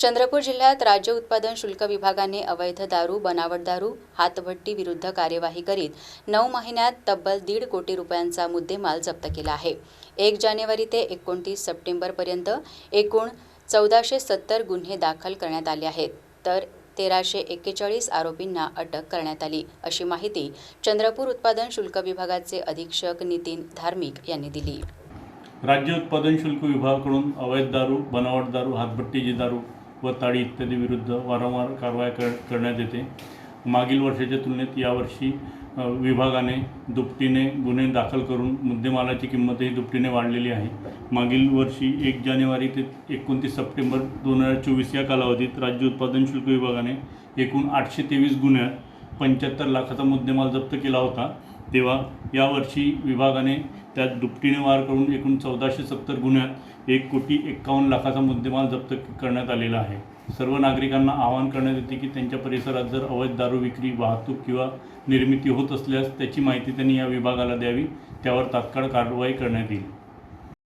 चंद्रपूर जिल्ह्यात राज्य उत्पादन शुल्क विभागाने अवैध दारू बनावट दारू हातभट्टी विरुद्ध कार्यवाही करीत नऊ महिन्यात तब्बल दीड कोटी रुपयांचा मुद्देमाल जप्त केला आहे. एक जानेवारी ते एकोणतीस सप्टेंबरपर्यंत एकूण चौदाशे सत्तर गुन्हे दाखल करण्यात आले आहेत. तर तेराशे एक्केचाळीस आरोपींना अटक करण्यात आली. अशी माहिती चंद्रपूर उत्पादन शुल्क विभागाचे अधीक्षक नितीन धार्मिक यांनी दिली. राज्य उत्पादन शुल्क विभागाकडून अवैध दारू बनावट दारू हातभट्टीची दारू व ताडी इत्यादी विरुद्ध वारंवार कारवाई कर करण्यात येते. मागील वर्षाच्या तुलनेत यावर्षी विभागाने दुपटीने गुन्हे दाखल करून मुद्देमालाची किंमतही दुपटीने वाढलेली आहे. मागील वर्षी एक जानेवारी ते एकोणतीस सप्टेंबर दोन हजार चोवीस या कालावधीत राज्य उत्पादन शुल्क विभागाने एकूण आठशे तेवीस गुन्ह्यात पंच्याहत्तर लाखाचा मुद्देमाल जप्त केला होता तेव्हा यावर्षी विभागाने त्यात दुपटीने वार करून एकूण चौदाशे सत्तर गुन्ह्यात एक कोटी एक्कावन्न लाखाचा मुद्देमाल जप्त करण्यात आलेला आहे. सर्व नागरिकांना आवाहन करण्यात येते की त्यांच्या परिसरात जर अवैध दारू विक्री वाहतूक किंवा निर्मिती होत असल्यास त्याची माहिती त्यांनी या विभागाला द्यावी. त्यावर तात्काळ कारवाई करण्यात येईल.